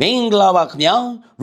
မင်္ဂလာပါခင်ဗျာ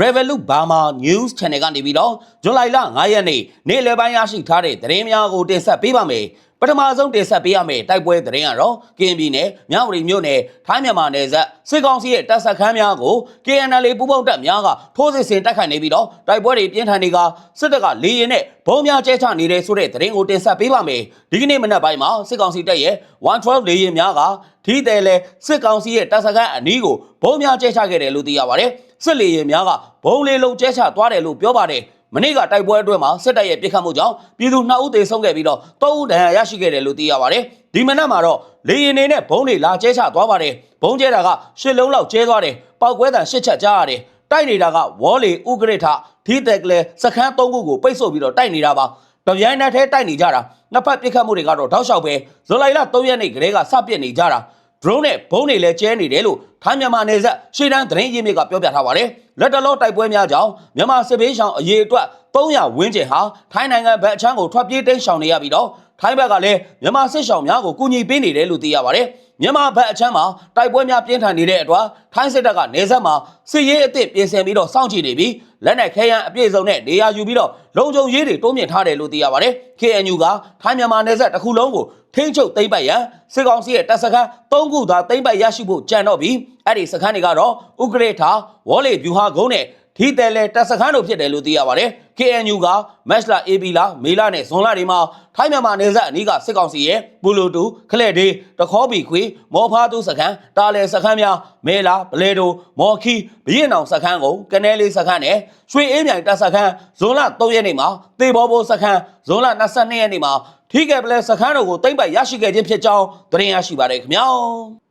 Revolut Burma News Channel ကနေပြီးတော့ဇွန်လ9ရက်နေ့နေ့လယ်ပိုင်းရရှိထားတဲ့သတင်းများကိုတင်ဆက်ပေးပါမယ် ပထမဆုံးတင်ဆက်ပေးရမယ့်တိုက်ပွဲသတင်းကတော့ကရင်ပြည်နယ်မြဝတီမြို့နယ်ထိုင်းမြန်မာနယ်စပ်စစ်ကောင်စီရဲ့တပ်ဆက်ခန်းများကို KNL ပူးပေါင်းတပ်များကထိုးစစ်ဆင်တိုက်ခိုက်နေပြီးတော့တိုက်ပွဲတွေပြင်းထန်နေကစစ်တပ်ကလေရင်နဲ့ဘုံများကျဲချနေတဲ့ဆိုတဲ့သတင်းကိုတင်ဆက်ပေးပါမယ်ဒီကနေ့မနက်ပိုင်းမှာစစ်ကောင်စီတပ်ရဲ့112လေရင်များကထီးတယ်လေစစ်ကောင်စီရဲ့တပ်ဆက်ခန်းအနီးကိုဘုံများကျဲချခဲ့တယ်လို့သိရပါတယ်စစ်လေရင်များကဘုံလေးလုံးကျဲချသွားတယ်လို့ပြောပါတယ် မနေ့ကတိုက်ပွဲအတွင်းမှာစစ်တပ်ရဲ့ပြစ်ခတ်မှုကြောင့်ပြည်သူ2ဦးသေဆုံးခဲ့ပြီးတော့3ဦးဒဏ်ရာရရှိခဲ့တယ်လို့သိရပါတယ်။ဒီမနက်မှာတော့လေရင်နေနဲ့ဘုံတွေလာကျဲချသွားပါတယ်။ဘုံကျဲတာကရှစ်လုံးလောက်ကျဲသွားတယ်။ပောက်ကွဲတံရှစ်ချက်ကြားရတယ်။တိုက်နေတာကဝေါ်လီဥကရထဓီတက်ကလေးစခန်း3ခုကိုပိတ်ဆို့ပြီးတော့တိုက်နေတာပါ။တပြိုင်နက်တည်းတိုက်နေကြတာ။နှစ်ဖက်ပြစ်ခတ်မှုတွေကတော့တောက်လျှောက်ပဲဇူလိုင်လ3ရက်နေ့ကလေးကစပစ်နေကြတာ။ drone နဲ့ဘုံတွေလည်းကျဲနေတယ်လို့ထိုင်းမြန်မာနယ်စပ်ရှေ့တန်းသတင်းရင်းမြစ်ကပြောပြထားပါတယ်။လက်တလောတိုက်ပွဲများကြောင့်မြန်မာစစ်ဘေးရှောင်အရေးအတွက်300ဝန်းကျင်ဟာထိုင်းနိုင်ငံဘက်အချမ်းကိုထွက်ပြေးတိမ်းရှောင်နေရပြီးတော့ ထိုင်းဘက်ကလည်းမြန်မာစစ်ရှောင်များကိုကူညီပေးနေတယ်လို့သိရပါတယ်။မြန်မာဘက်အချမ်းမှာတိုက်ပွဲများပြင်းထန်နေတဲ့အတွက်ထိုင်းစစ်တပ်ကနေဆက်မှာစစ်ရေးအသစ်ပြင်ဆင်ပြီးတော့စောင့်ကြည့်နေပြီးလက်နက်ခဲယမ်းအပြည့်စုံနဲ့နေရာယူပြီးတော့လုံခြုံရေးတွေတိုးမြင့်ထားတယ်လို့သိရပါတယ်။ KNU ကထိုင်းမြန်မာနယ်စပ်တစ်ခုလုံးကိုထိန်းချုပ်သိမ်းပိုက်ရန်စစ်ကောင်စီရဲ့တပ်စခန်း၃ခုသာသိမ်းပိုက်ရရှိဖို့ကြံတော့ပြီးအဲ့ဒီစခန်းတွေကတော့ဥကရေထာဝေါ်လေဗျူဟာကုန်း နဲ့ထီတယ်လေတပ်စခန်းတို့ဖြစ်တယ်လို့သိရပါတယ်။ KNU ကမက်စလာ AB လာမေလာနဲ့ဇွန်လတွေမှာထိုင်းမြန်မာနယ်စပ်အနီးကစစ်ကောင်စီရဲ့ပူလိုတူခလက်ဒေးတခေါဘီခွေမော်ဖားတူစခန်းတာလယ်စခန်းများမဲလာပလဲတိုမော်ခီဘရင်အောင်စခန်းကိုကနဲလေးစခန်းနဲ့ရွှေအေးမြိုင်တပ်စခန်းဇွန်လ3ရက်နေ့မှာတေဘောဘောစခန်းဇွန်လ22ရက်နေ့မှာထီကဲပလဲစခန်းတို့ကိုတိမ့်ပိုက်ရရှိခဲ့ခြင်းဖြစ်ကြောင်းသတင်းရရှိပါတယ်ခင်ဗျာ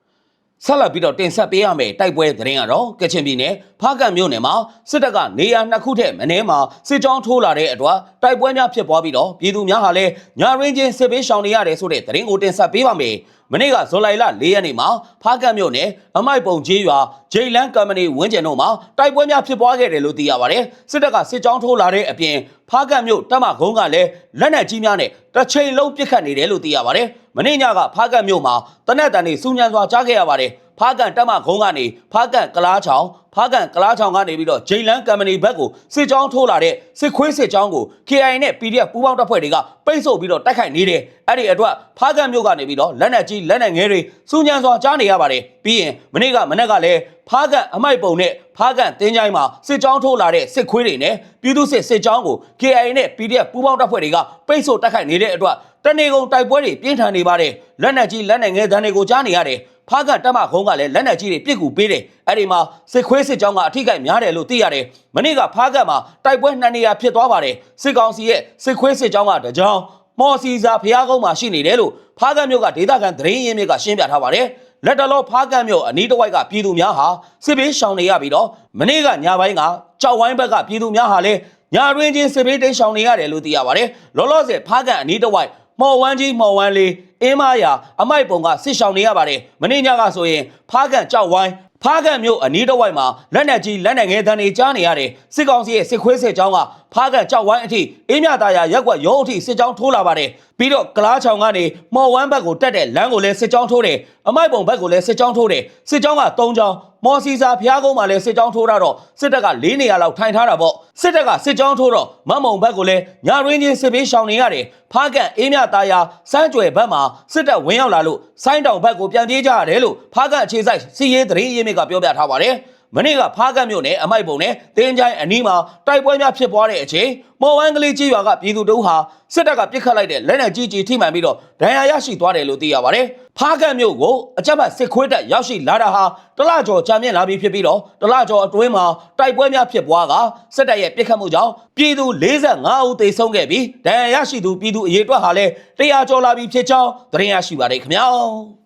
ဆက်လက်ပြီးတော့တင်ဆက်ပေးရမယ်တိုက်ပွဲသတင်းကတော့ကချင်ပြည်နယ်ဖားကန့်မြို့နယ်မှာစစ်တပ်ကနေရာနှစ်ခုထက်မနည်းမှာစစ်ကြောင်းထိုးလာတဲ့အတွက်တိုက်ပွဲများဖြစ်ပွားပြီးတော့ပြည်သူများဟာလည်းညာရင်းချင်းစစ်ပေးရှောင်နေရတယ်ဆိုတဲ့သတင်းကိုတင်ဆက်ပေးပါမယ်မနေ့ကဇွန်လ4ရက်နေ့မှာဖားကန့်မြို့နယ်အမိုက်ပုံကျေးရွာဂျိတ်လန်းကမ္ပဏီဝင်းကျင်တို့မှာတိုက်ပွဲများဖြစ်ပွားခဲ့တယ်လို့သိရပါတယ်စစ်တပ်ကစစ်ကြောင်းထိုးလာတဲ့အပြင်ဖားကန့်မြို့တပ်မကုန်းကလည်းလက်နက်ကြီးများနဲ့တစ်ချိန်လုံးပစ်ခတ်နေတယ်လို့သိရပါတယ် မနေ့ညကဖားကန့်မြို့မှာတနက်တန်တွေစူညံစွာကြားခဲ့ရပါတယ်ဖားကန်တက်မခုံးကနေဖားကန်ကလားချောင်း ဖားကန်ကလားချောင်းကနေပြီးတော့ဂျိန်လန်းကမ္ပဏီဘက်ကိုစစ်ကြောင်းထိုးလာတဲ့စစ်ခွေးစစ်ကြောင်းကို KI နဲ့ PDF ပူးပေါင်းတပ်ဖွဲ့တွေကပိတ်ဆို့ပြီးတော့တိုက်ခိုက်နေတယ်အဲ့ဒီအတွက်ဖားကန်မြို့ကနေပြီးတော့လက်နက်ကြီးလက်နက်ငယ်တွေစူညံစွာကြားနေရပါတယ်ပြီးရင်မနေ့ကမနေ့ကလည်းဖားကန်အမိုက်ပုံနဲ့ဖားကန်တင်းချိုင်းမှာစစ်ကြောင်းထိုးလာတဲ့စစ်ခွေးတွေနဲ့ပြည်သူစစ်စစ်ကြောင်းကို KI နဲ့ PDF ပူးပေါင်းတပ်ဖွဲ့တွေကပိတ်ဆို့တိုက်ခိုက်နေတဲ့အတွက်တနေကုန်တိုက်ပွဲတွေပြင်းထန်နေပါတယ်လက်နက်ကြီးလက်နက်ငယ်တန်းတွေကိုကြားနေရတယ်ဖားကတက်မခုံးကလည်းလက်နက်ကြီးတွေပြစ်ကူပေးတယ်အဲ့ဒီမှာစစ်ခွေးစစ်ကြောင်းကအထိကိများတယ်လို့သိရတယ်မနေ့ကဖားကမှာတိုက်ပွဲနှစ်နေရာဖြစ်သွားပါတယ်စစ်ကောင်စီရဲ့စစ်ခွေးစစ်ကြောင်းကတကြောင်မော်စီစာဖျားကုန်းမှာရှိနေတယ်လို့ဖားကမြို့ကဒေသခံသတင်းရင်းမြစ်ကရှင်းပြထားပါတယ်လက်တလောဖားကန့်မြို့အနီးတစ်ဝိုက်ကပြည်သူများဟာစစ်ဘေးရှောင်နေရပြီးတော့မနေ့ကညပိုင်းကကြောက်ဝိုင်းဘက်ကပြည်သူများဟာလည်းညာရင်းချင်းစစ်ဘေးတိမ်းရှောင်နေရတယ်လို့သိရပါတယ်လောလောဆယ်ဖားကန့်အနီးတစ်ဝိုက်မော်ဝမ်းကြီးမော်ဝမ်းလေးအင်းမယာအမိုက်ပုံကစစ်ရှောင်နေရပါတယ်မင်းညကဆိုရင်ဖားကန်ကြောက်ဝိုင်း ဖားကန်မြို့အနီးတစ်ဝိုက်မှာလက်နက်ကြီးလက်နက်ငယ်တန်းတွေကြားနေရတယ်စစ်ကောင်စီရဲ့စစ်ခွေးစစ်ကြောင်းကဖားကန်ကြောက်ဝိုင်းအထိအင်းမြတာယာရက်ကွက်ရုံးအထိစစ်ကြောင်းထိုးလာပါတယ်ပြီးတော့ကလားချောင်ကနေမော်ဝမ်းဘက်ကိုတက်တဲ့လမ်းကိုလည်းစစ်ကြောင်းထိုးတယ်အမိုက်ပုံဘက်ကိုလည်းစစ်ကြောင်းထိုးတယ်စစ်ကြောင်းက၃ကြောင်း မော်စီစာဖျားကုန်းမှာလည်းစစ်ကြောင်းထိုးတာတော့စစ်တပ်က၄နေရာလောက်ထိုင်ထားတာပေါ့စစ်တပ်ကစစ်ကြောင်းထိုးတော့မမုံဘက်ကိုလည်းညာရင်းချင်းစစ်ပေးရှောင်နေရတယ်ဖားကန်အေးမြတာယာစမ်းကြွယ်ဘက်မှာစစ်တပ်ဝင်ရောက်လာလို့ဆိုင်းတောင်ဘက်ကိုပြန်ပြေးကြရတယ်လို့ဖားကန်အခြေစိုက်စီရေးသတင်းရင်းမြစ်ကပြောပြထားပါတယ် မနေ့ကဖားကတ်မြို့နယ်အမိုက်ပုံနဲ့တင်းချိုင်းအနီးမှာတိုက်ပွဲများဖြစ်ပွားတဲ့အချိန်မော်ဝမ်းကလေးကြီးရွာကပြည်သူတို့ဟာစစ်တပ်ကပစ်ခတ်လိုက်တဲ့လက်နက်ကြီးကြီးထိမှန်ပြီးတော့ဒဏ်ရာရရှိသွားတယ်လို့သိရပါတယ်။ဖားကတ်မြို့ကိုအကြမ်းဖက်စစ်ခွေးတပ်ရောက်ရှိလာတာဟာတလကျော်ကြာမြင့်လာပြီဖြစ်ပြီးတော့တလကျော်အတွင်းမှာတိုက်ပွဲများဖြစ်ပွားကစစ်တပ်ရဲ့ပစ်ခတ်မှုကြောင့်ပြည်သူ45ဦးသေဆုံးခဲ့ပြီးဒဏ်ရာရရှိသူပြည်သူအရေးအတွက်ဟာလည်း100ကျော်လာပြီဖြစ်ကြောင်းသတင်းရရှိပါတယ်ခင်ဗျာ။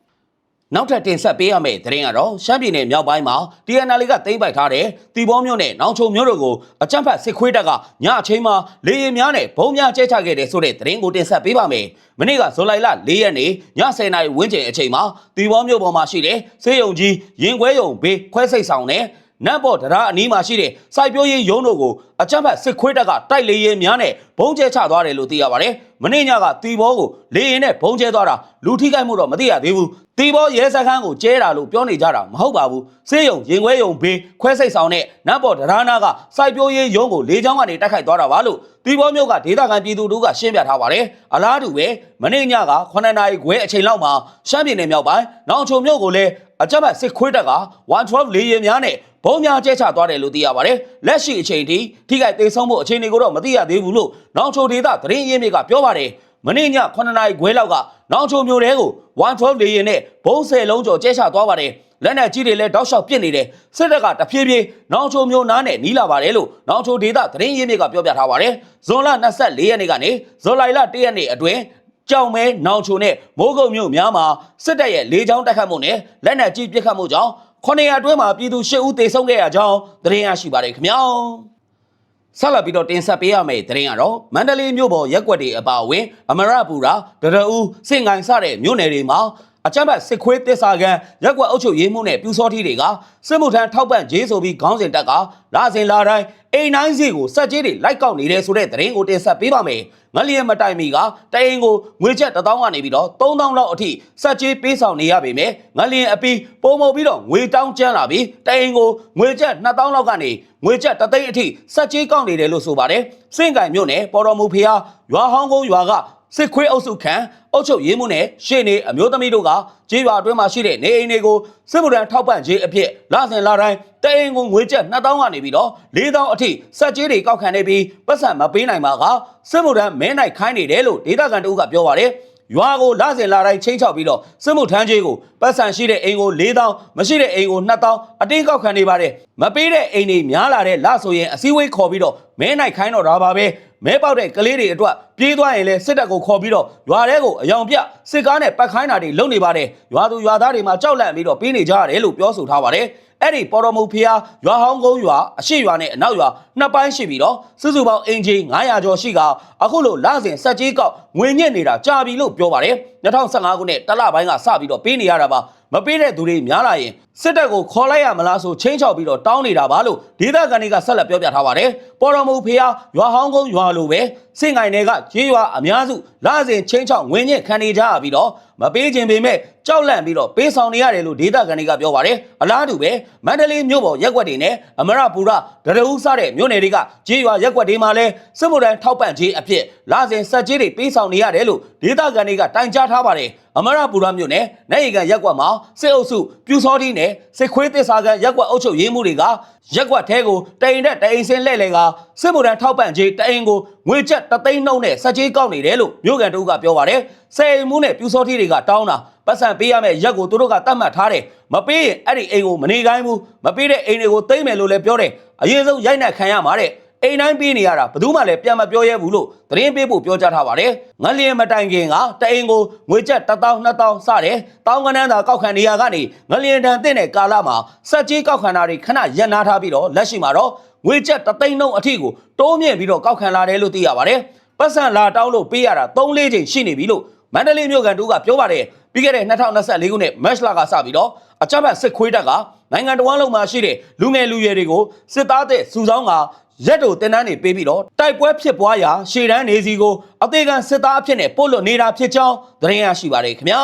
နောက်ထပ်တင်ဆက်ပေးရမယ့်သတင်းကတော့ရှမ်းပြည်နယ်မြောက်ပိုင်းမှာ TNL ကသိမ်းပိုက်ထားတဲ့တီဘောမြို့နယ်နောင်ချုံမြို့တို့ကိုအကြမ်းဖက်စစ်ခွေးတပ်ကညအချိန်မှာလေရင်များနဲ့ဘုံများကျဲချခဲ့တဲ့ဆိုတဲ့သတင်းကိုတင်ဆက်ပေးပါမယ်။မနေ့ကဇူလိုင်လ၄ရက်နေ့ည10:00နာရီဝန်းကျင်အချိန်မှာတီဘောမြို့ပေါ်မှာရှိတဲ့စေယုံကြီးရင်ခွဲယုံဘေးခွဲစိတ်ဆောင်နဲ့ နတ်ပေါ်တရားအနီးမှာရှိတဲ့စိုက်ပျိုးရေးရုံးတို့ကိုအကြမ်းဖက်စစ်ခွေးတပ်ကတိုက်လေရင်များနဲ့ဘုံကျဲချသွားတယ်လို့သိရပါတယ်။မနေ့ညကတီဘောကိုလေရင်နဲ့ဘုံကျဲသွားတာလူထိခိုက်မှုတော့မသိရသေးဘူး။တီဘောရဲစခန်းကိုကျဲတာလို့ပြောနေကြတာမဟုတ်ပါဘူး။စေးရုံရင်ခွဲရုံဘေးခွဲစိတ်ဆောင်နဲ့နတ်ပေါ်တရားနာကစိုက်ပျိုးရေးရုံးကိုလေချောင်းကနေတိုက်ခိုက်သွားတာပါလို့တီဘောမျိုးကဒေသခံပြည်သူတို့ကရှင်းပြထားပါတယ်။အလားတူပဲမနေ့ညက9နာရီခွဲအချိန်လောက်မှာရှမ်းပြည်နယ်မြောက်ပိုင်းနောင်ချုံမြို့ကိုလည်း အကြမ်းဖက်စစ်ခွေးတပ်က112လေရင်များနဲ့ဘုံများကျဲချသွားတယ်လို့သိရပါတယ်။လက်ရှိအချိန်ထိထိခိုက်သေးဆုံးမှုအခြေအနေကိုတော့မသိရသေးဘူးလို့နောင်ချိုဒေသသတင်းရင်းမြစ်ကပြောပါတယ်။မနေ့ည9နာရီခွဲလောက်ကနောင်ချိုမြို့တဲကို112လေရင်နဲ့ဘုံ10လုံးကျော်ကျဲချသွားပါတယ်။လက်နက်ကြီးတွေလည်းတောက်လျှောက်ပစ်နေတယ်။စစ်တပ်ကတဖြည်းဖြည်းနောင်ချိုမြို့နားနဲ့နီးလာပါတယ်လို့နောင်ချိုဒေသသတင်းရင်းမြစ်ကပြောပြထားပါတယ်။ဇွန်လ24ရက်နေ့ကနေဇူလိုင်လ1ရက်နေ့အတွင်း ကြောင်မဲနောင်ချိုနဲ့မိုးကုတ်မြို့များမှာစစ်တပ်ရဲ့လေကြောင်းတိုက်ခတ်မှုနဲ့လက်နက်ကြီးပစ်ခတ်မှုကြောင့်ခုနှစ်ရာအတွင်းမှာပြည်သူ၈ဦးသေဆုံးခဲ့ရကြောင်းသတင်းရရှိပါတယ်ခင်ဗျာဆက်လက်ပြီးတော့တင်ဆက်ပေးရမယ့်သတင်းကတော့မန္တလေးမြို့ပေါ်ရက်ကွက်တွေအပါအဝင်အမရပူရာဒရအူးစင်ကိုင်စတဲ့မြို့နယ်တွေမှာ အကြမ်းဖက်စစ်ခွေးတစ္ဆာကန်ရက်ကွက်အုပ်ချုပ်ရေးမှုနဲ့ပြူစောထီတွေကစစ်မှုထမ်းထောက်ပံ့ဂျေးဆိုပြီးခေါင်းစဉ်တက်ကလာစဉ်လာတိုင်းအိမ်တိုင်းစီကိုစက်ကြီးတွေလိုက်ကောက်နေတယ်ဆိုတဲ့သတင်းကိုတင်ဆက်ပေးပါမယ်ငလျက်မတိုင်မီကတအိမ်ကိုငွေချက်1000ကနေပြီးတော့3000လောက်အထိစက်ကြီးပေးဆောင်နေရပေမဲ့ငလျက်အပီးပုံမပြီးတော့ငွေတောင်းကျန်းလာပြီးတအိမ်ကိုငွေချက်2000လောက်ကနေငွေချက်တသိန်းအထိစက်ကြီးကောက်နေတယ်လို့ဆိုပါတယ်စင့်ကင်မြို့နယ်ပေါ်တော်မူဖျားရွာဟောင်းကုန်းရွာက စစ်ခွေးအုပ်စုခံအုပ်ချုပ်ရေးမှုနဲ့ရှေ့နေအမျိုးသမီးတို့ကကြေးရွာအတွင်းမှာရှိတဲ့နေအိမ်တွေကိုစစ်မှုထမ်းထောက်ပံ့ခြင်းအဖြစ်လစဉ်လာတိုင်းတအိမ်ကိုငွေကျပ်2000ကနေပြီးတော့4000အထိစက်ကြေးတွေကောက်ခံနေပြီးပတ်စံမပေးနိုင်ပါကစစ်မှုထမ်းမဲနိုင်ခိုင်းနေတယ်လို့ဒေသခံတို့ကပြောပါတယ်ရွာကိုလစဉ်လာတိုင်းချင်းချောက်ပြီးတော့စစ်မှုထမ်းကြီးကိုပတ်စံရှိတဲ့အိမ်ကို4000မရှိတဲ့အိမ်ကို2000အတင်းကောက်ခံနေပါတယ်မပေးတဲ့အိမ်တွေများလာတဲ့လဆိုရင်အစည်းအဝေးခေါ်ပြီးတော့မဲနိုင်ခိုင်းတော့တာပါပဲ မဲပေါက်တဲ့ကလေးတွေအတွက်ပြေးသွားရင်လည်းစစ်တပ်ကိုခေါ်ပြီးတော့ရွာထဲကိုအယောင်ပြစစ်ကားနဲ့ပတ်ခိုင်းတာတွေလုပ်နေပါတယ်ရွာသူရွာသားတွေမှာကြောက်လန့်ပြီးတော့ပြေးနေကြရတယ်လို့ပြောဆိုထားပါတယ်အဲ့ဒီပေါ်တော်မူဖျားရွာဟောင်းကုန်းရွာအရှိရွာနဲ့အနောက်ရွာနှစ်ပိုင်းရှိပြီးတော့စုစုပေါင်းအင်ဂျီ900ကျော်ရှိကအခုလိုလစဉ်စက်ကြီးကောက်ငွေညစ်နေတာကြာပြီလို့ပြောပါတယ်2015ခုနှစ်တလပိုင်းကစပြီးတော့ပေးနေရတာပါမပေးတဲ့သူတွေများလာရင် စစ်တပ်ကိုခေါ်လိုက်ရမလားဆိုချင်းချောက်ပြီးတော့တောင်းနေတာပါလို့ဒေသခံတွေကဆက်လက်ပြောပြထားပါတယ်ပေါ်တော်မူဖျားရွာဟောင်းကုန်းရွာလိုပဲစင်ငိုင်တွေကကြေးရွာအများစုလစဉ်ချင်းချောက်ငွေညစ်ခံနေကြရပြီးတော့မပေးခြင်းပေမဲ့ကြောက်လန့်ပြီးတော့ပေးဆောင်နေရတယ်လို့ဒေသခံတွေကပြောပါတယ်အလားတူပဲမန္တလေးမြို့ပေါ်ရက်ကွက်တွေနဲ့အမရပူရဒရဦးစတဲ့မြို့နယ်တွေကကြေးရွာရက်ကွက်တွေမှာလဲစစ်မှုထမ်းထောက်ပံ့ခြင်းအဖြစ်လစဉ်စက်ကြေးတွေပေးဆောင်နေရတယ်လို့ဒေသခံတွေကတိုင်ကြားထားပါတယ်အမရပူရမြို့နယ်နိုင်ရီကန်ရက်ကွက်မှာစစ်အုပ်စုပြူစောတိနဲ့စစ်ခွေးသစ္စာကန်ရက်ကွက်အုပ်ချုပ်ရေးမှုတွေကရက်ကွက်ထဲကိုတိန်တဲ့တိန်စင်းလှဲ့လေကစစ်မှုထမ်းထောက်ပံ့ခြင်းတအိမ်ကိုငွေကျပ်တသိန်းနှုန်းနဲ့စက်ကြေးကောက်နေတယ်လို့မြို့ကန်တို့ကပြောပါတယ်စေအိမ်မှုနဲ့ပြူစောတိတွေကတောင်းတာပတ်စံပေးရမယ့်ရက်ကိုသူတို့ကတတ်မှတ်ထားတယ်မပေးရင်အဲ့ဒီအိမ်ကိုမနေခိုင်းဘူးမပေးတဲ့အိမ်တွေကိုသိမ့်မယ်လို့လည်းပြောတယ်အရင်ဆုံးရိုက်နှက်ခံရမှာတဲ့ အိမ်တိုင်းပေးနေရတာဘယ်သူမှလည်းပြန်မပြောရဲဘူးလို့သတင်းပေးဖို့ပြောကြားထားပါတယ်ငလျင်မတိုင်ခင်ကတအိမ်ကိုငွေကျပ်1000 2000စတဲ့တောင်းကနန်းသာကောက်ခံနေရကနေငလျင်တန်တဲ့တဲ့ကာလမှာစက်ကြီးကောက်ခံတာတွေခဏရပ်နားထားပြီးတော့လက်ရှိမှာတော့ငွေကျပ်တသိန်းနှုန်းအထိကိုတိုးမြင့်ပြီးတော့ကောက်ခံလာတယ်လို့သိရပါတယ်ပတ်စံလာတောင်းလို့ပေးရတာ3-4ချိန်ရှိနေပြီလို့မန္တလေးမြို့ကန်တို့ကပြောပါတယ်ပြီးခဲ့တဲ့2024ခုနှစ်မတ်လကစပြီးတော့အကြမ်းဖက်စစ်ခွေးတပ်ကနိုင်ငံတော်လုံးမှာရှိတဲ့လူငယ်လူရွယ်တွေကိုစစ်သားတဲ့စုဆောင်းက ရက်တို့တင်တန်းနေပေးပြီးတော့တိုက်ပွဲဖြစ်ပွားရာရှေ့တန်းနေစီကိုအသေးခံစစ်သားအဖြစ်နဲ့ပို့လွတ်နေတာဖြစ်ကြောင်းသတင်းရရှိပါတယ်ခင်ဗျာ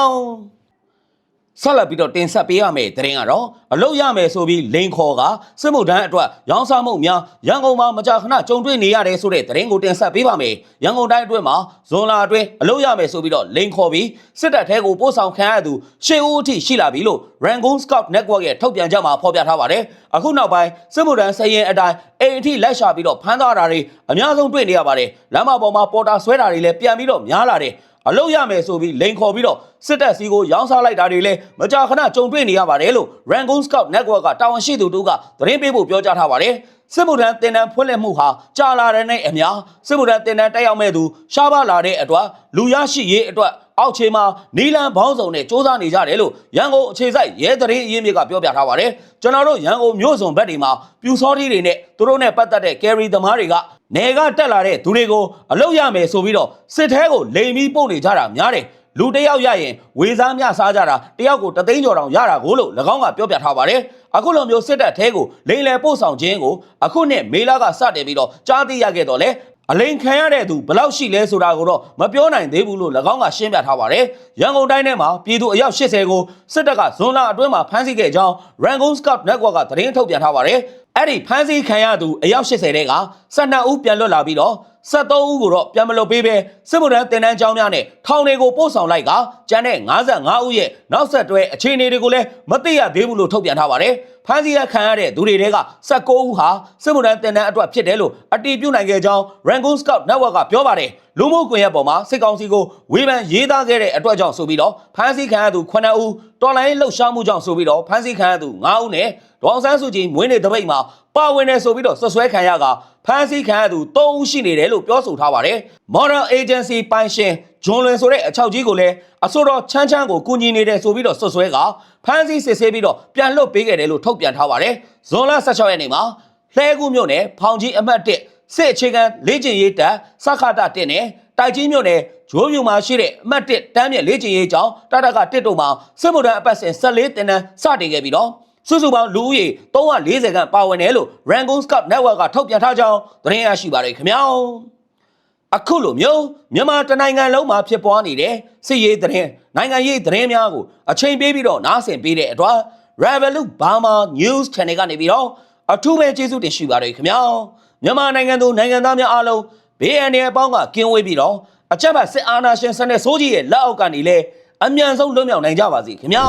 ဆက်လက်ပြီးတော့တင်ဆက်ပေးရမယ့်သတင်းကတော့အလုတ်ရမယ်ဆိုပြီးလိန်ခေါ်ကစစ်မှုထမ်းအတွက်ရောင်းစားမှုများရန်ကုန်မှာမကြာခဏကြုံတွေ့နေရတယ်ဆိုတဲ့သတင်းကိုတင်ဆက်ပေးပါမယ်ရန်ကုန်တိုင်းအတွင်းမှာဇွန်လအတွင်းအလုတ်ရမယ်ဆိုပြီးတော့လိန်ခေါ်ပြီးစစ်တပ်ထဲကိုပို့ဆောင်ခံရသူရှေ့ဦးအထိရှိလာပြီလို့ Rangoon Scout Network ရဲ့ထုတ်ပြန်ချက်မှာဖော်ပြထားပါတယ်အခုနောက်ပိုင်းစစ်မှုထမ်းစရင်အတိုင်း အိမ်အထိလိုက်ရှာပြီးတော့ဖမ်းသွားတာတွေအများဆုံးတွေ့နေရပါတယ်လမ်းမပေါ်မှာပေါ်တာဆွဲတာတွေလည်းပြန်ပြီးတော့များလာတယ်အလုတ်ရမယ်ဆိုပြီးလိန်ခေါ်ပြီးတော့စစ်တပ်စီကိုရောင်းစားလိုက်တာတွေလည်းမကြာခဏကြုံတွေ့နေရပါတယ်လို့ Rangoon Scout Network ကတာဝန်ရှိသူတို့ကသတင်းပေးဖို့ပြောကြားထားပါတယ်စစ်မှုထမ်းတင်တန်းဖွင့်လှစ်မှုဟာကြာလာတဲ့နဲ့အများစစ်မှုထမ်းတင်တန်းတက်ရောက်မဲ့သူရှားပါလာတဲ့အတွက်လူရရှိရေးအတွက် အောက်ခြေမှာနီလန်ဘောင်းဆောင်နဲ့စ조사နေကြတယ်လို့ရန်ကုန်အခြေစိုက်ရဲသတင်းအရင်းမြစ်ကပြောပြထားပါတယ်ကျွန်တော်တို့ရန်ကုန်မြို့စုံဘက်တွေမှာပြူစောတိတွေနဲ့သူတို့နဲ့ပတ်သက်တဲ့ carry သမားတွေကနေကတက်လာတဲ့သူတွေကိုအလုတ်ရမယ်ဆိုပြီးတော့စစ်ထဲကိုလိန်ပြီးပို့နေကြတာများတယ်လူတယောက်ရရင်ဝေစားမြစားကြတာတယောက်ကိုတသိန်းကျော်တောင်ရတာကိုလို့၎င်းကပြောပြထားပါတယ်အခုလိုမျိုးစစ်တပ်ထဲကိုလိန်လယ်ပို့ဆောင်ခြင်းကိုအခုနှစ်မေလကစတင်ပြီးတော့ကြားသိရခဲ့တော့လေ အလိန်ခံရတဲ့သူဘယ်လောက်ရှိလဲဆိုတာကိုတော့မပြောနိုင်သေးဘူးလို့၎င်းကရှင်းပြထားပါတယ်။ရန်ကုန်တိုင်းထဲမှာပြည်သူအယောက်80ကိုစစ်တပ်ကဇွန်လအတွင်းမှာဖမ်းဆီးခဲ့ကြောင်း Rangoon Scout Network ကသတင်းထုတ်ပြန်ထားပါတယ်။အဲ့ဒီဖမ်းဆီးခံရသူအယောက်80တဲ့က12ဦးပြန်လွတ်လာပြီးတော့ 73ဦးကိုတော့ပြန်မလွတ်ပေးပဲစစ်မှုထမ်းတင်တန်းကျောင်းများနဲ့ထောင်တွေကိုပို့ဆောင်လိုက်ကကျန်တဲ့55ဦးရဲ့နောက်ဆက်တွဲအခြေအနေတွေကိုလည်းမသိရသေးဘူးလို့ထုတ်ပြန်ထားပါတယ်။ဖမ်းဆီးရခံရတဲ့သူတွေတဲက19ဦးဟာစစ်မှုထမ်းတင်တန်းအတွက်ဖြစ်တယ်လို့အတည်ပြုနိုင်ခဲ့ကြောင်း Rangoon Scout Network ကပြောပါတယ်။လူမှုကွန်ရက်ပေါ်မှာစစ်ကောင်စီကိုဝေဖန်ရေးသားခဲ့တဲ့အတွက်ကြောင့်ဆိုပြီးတော့ဖမ်းဆီးခံရသူ9ဦးတော်လိုင်းလှုပ်ရှားမှုကြောင့်ဆိုပြီးတော့ဖမ်းဆီးခံရသူ9ဦးနဲ့ဒေါအောင်ဆန်းစုကြည်မွေးနေ့တပိတ်မှာ ပါဝင်နေဆိုပြီးတော့ဆွဆွဲခံရကဖမ်းဆီးခံရသူ3ဦးရှိနေတယ်လို့ပြောဆိုထားပါတယ်။ Model Agency ပိုင်ရှင်ဂျွန်လွင်ဆိုတဲ့အချောက်ကြီးကိုလည်းအစိုးရချမ်းချမ်းကိုကူညီနေတယ်ဆိုပြီးတော့ဆွဆွဲကဖမ်းဆီးစစ်ဆေးပြီးတော့ပြန်လွတ်ပေးခဲ့တယ်လို့ထုတ်ပြန်ထားပါတယ်။ဇွန်လ16ရက်နေ့မှာလှဲကူးမြို့နယ်ဖောင်ကြီးအမှတ်1စစ်အခြေခံလေ့ကျင့်ရေးတပ်စခတာ1နဲ့တိုက်ကြီးမြို့နယ်ဂျိုးမြူမှာရှိတဲ့အမှတ်1တန်းမြင့်လေ့ကျင့်ရေးကျောင်းတတက1တို့မှာစစ်မှုထမ်းအပတ်စဉ်14တင်တန်းစတင်ခဲ့ပြီးတော့ စုစုပေါင်းလူဦးရေ340ခန့်ပါဝင်တယ်လို့ Rangoon Scout Network ကထုတ်ပြန်ထားကြောင်းသတင်းရရှိပါရခင်ဗျာအခုလိုမျိုးမြန်မာတနိုင်ငံလုံးမှာဖြစ်ပွားနေတဲ့စစ်ရေးသတင်းနိုင်ငံရေးသတင်းများကိုအချိန်ပေးပြီးတော့နားဆင်ပေးတဲ့အတွက် Revolut Burma News Channel ကနေပြီးတော့အထူးပဲကျေးဇူးတင်ရှိပါရခင်ဗျာမြန်မာနိုင်ငံသူနိုင်ငံသားများအားလုံးဘေးအန္တရာယ်အပေါင်းကကင်းဝေးပြီးတော့အကြက်ဖက်စစ်အာဏာရှင်စနစ်ဆိုးကြီးရဲ့လက်အောက်ကနေလဲအမြန်ဆုံးလွတ်မြောက်နိုင်ကြပါစေခင်ဗျာ